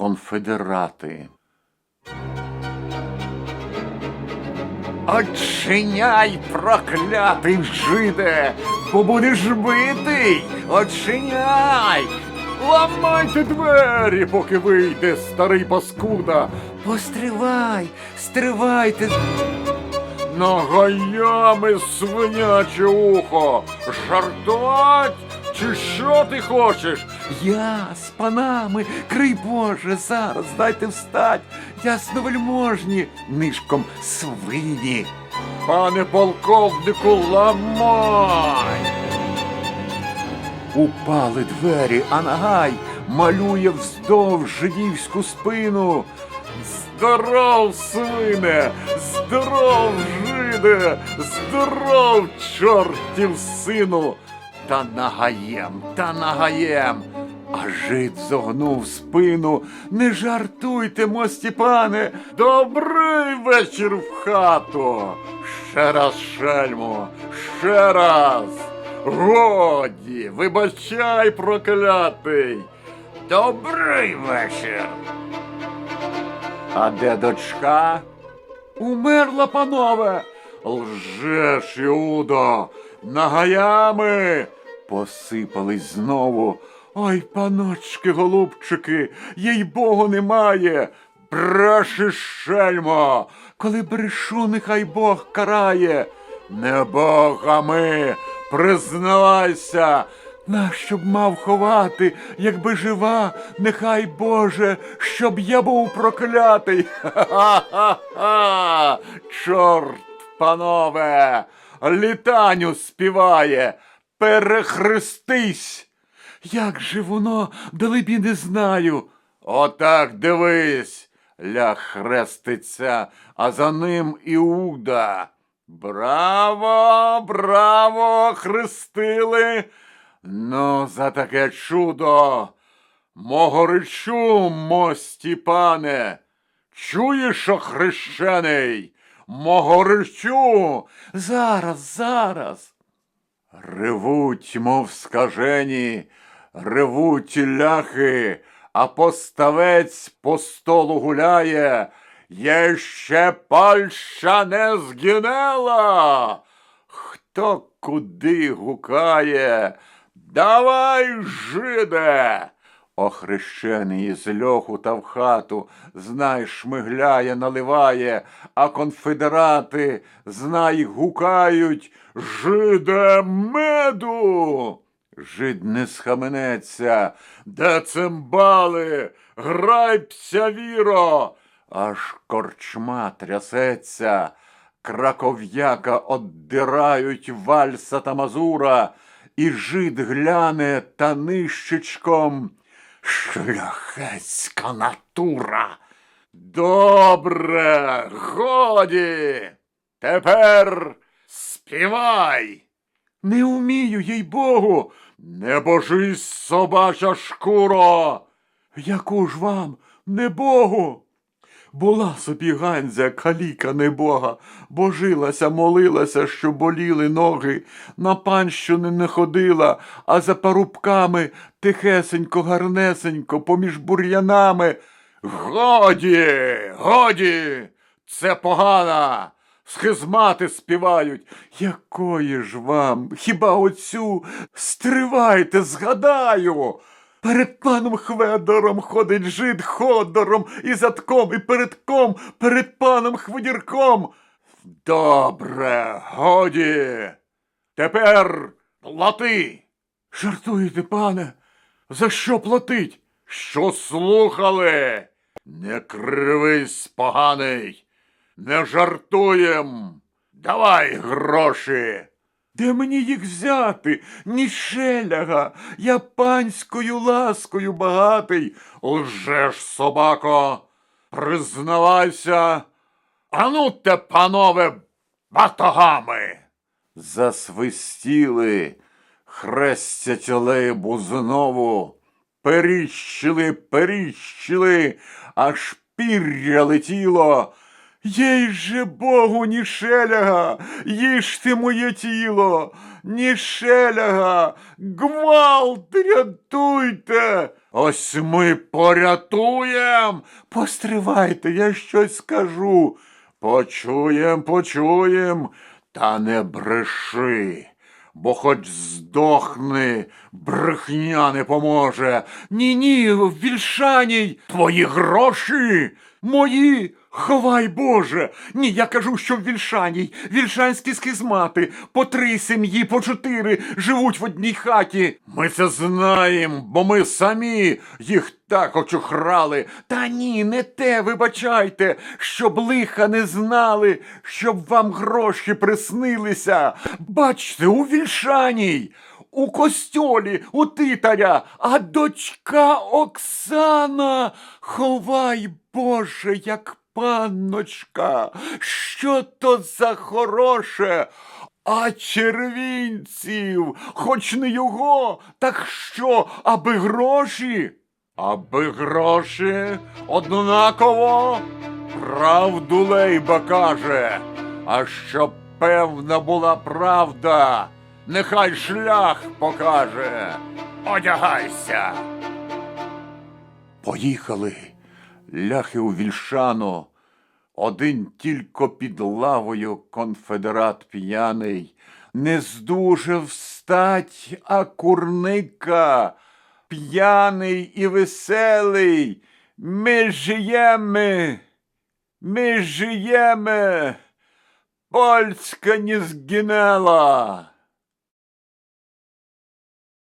конфедерати. Очиняй, проклятий жиде, бо будеш битий. Очиняй. Ламайте двері, поки вийде старий паскуда. Постривай, стривайте. Ногаями свиняче ухо. Жартувати? Чи що ти хочеш? Я з панами, крий Боже, зараз дайте встать, ясновельможні, нишком свині. Пане полковнику, ламай! Упали двері, а нагай малює вздовж жидівську спину. Здоров, свине! Здоров, жиде! Здоров, чортів сину! Та нагаєм, та нагаєм. А жид зогнув спину. Не жартуйте, мо Степане. Добрий вечір в хату. Ще раз, шельмо, ще раз. Годі, вибачай, проклятий. Добрий вечір. А де дочка? Умерла, панове. Лжеш, Іудо, нагаями. Посипались знову. Ой, паночки, голубчики, їй богу немає. Брешеш, шельмо, коли брешу, нехай Бог карає. Не богами, признавайся, нащо б мав ховати, якби жива, нехай Боже, щоб я був проклятий. Ха-ха-ха! Чорт, панове, літаню співає, перехрестись. Як же воно, далебі не знаю. Отак дивись, ля хреститься, а за ним Іуда. Браво, браво, хрестили. Ну, за таке чудо. Мого речу, мо Стіпане. Чуєш, охрещений? Мого речу. Зараз, зараз. Ревуть, мов скажені, ревуть ляхи, а поставець по столу гуляє. Є ще пальща не згинела. Хто куди гукає? Давай, жиде! Охрещений із льоху та в хату, знай, шмигляє, наливає, а конфедерати, знай, гукають Жиде меду. Жид не схаменеться, де цимбали, грайпся, віро, аж корчма трясеться, краков'яка оддирають вальса та мазура, і жид гляне та нищечком. Шляхетська натура. Добре, годі. Тепер співай. Не вмію, їй Богу. Не божись, собача шкуро. Яку ж вам, не Богу? Була собі Ганзя, каліка небога, божилася, молилася, що боліли ноги, на панщини не ходила, а за парубками тихесенько, гарнесенько, поміж бур'янами. Годі, годі, це погана. Схизмати співають. Якої ж вам? Хіба оцю? Стривайте, згадаю. Перед паном Хведором ходить жид ходором і задком, і передком, перед паном Хведірком. Добре, годі. Тепер плати. Жартуєте, пане? За що платить? Що слухали? Не кривись, поганий. Не жартуєм. Давай гроші. Де мені їх взяти? Ні шеляга. Я панською ласкою багатий. Лжеш, собако, признавайся. Ану те, панове, батогами. Засвистіли, хрестять лейбу знову. Періщили, періщили, аж пір'я летіло. Їй же Богу, ні шеляга, їжте моє тіло, ні шеляга, гвалт, рятуйте. Ось ми порятуєм. Постривайте, я щось скажу. Почуєм, почуєм, та не бреши. Бо хоч здохни, брехня не поможе. Ні, ні, вільшаній, твої гроші, мої. Ховай Боже! Ні, я кажу, що в Вільшаній, вільшанські схизмати, по три сім'ї, по чотири живуть в одній хаті. Ми це знаємо, бо ми самі їх так очухрали. Та ні, не те, вибачайте, щоб лиха не знали, щоб вам гроші приснилися. Бачте, у Вільшаній. У костьолі, у титаря, а дочка Оксана, ховай Боже, як панночка, що то за хороше? А червінців, хоч не його, так що, аби гроші? Аби гроші однаково, правду лейба каже, а щоб певна була правда, нехай шлях покаже. Одягайся. Поїхали. Ляхи у Вільшано. Один тільки під лавою конфедерат п'яний. Не здужав встать, а курника. П'яний і веселий. Ми жиємо. Ми жиємо. Польська не згинела.